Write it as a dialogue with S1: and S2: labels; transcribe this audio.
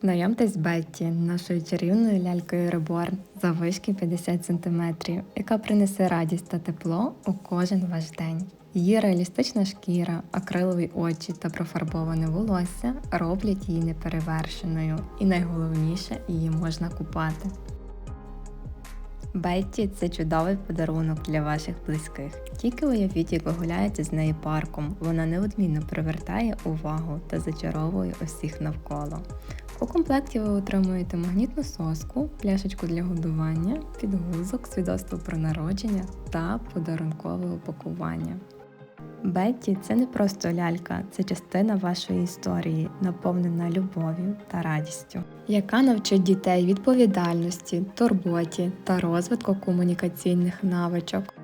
S1: Знайомтесь Бетті, нашою чарівною лялькою Реборн заввишки 50 см, яка принесе радість та тепло у кожен ваш день. Її реалістична шкіра, акрилові очі та профарбоване волосся роблять її неперевершеною, і найголовніше її можна купати. Бетті це чудовий подарунок для ваших близьких. Тільки уявіть, як ви гуляєте з нею парком. Вона неодмінно привертає увагу та зачаровує усіх навколо. У комплекті ви отримуєте магнітну соску, пляшечку для годування, підгузок, свідоцтво про народження та подарункове упакування. Бетті це не просто лялька, це частина вашої історії, наповнена любов'ю та радістю, яка навчить дітей відповідальності, турботі та розвитку комунікаційних навичок.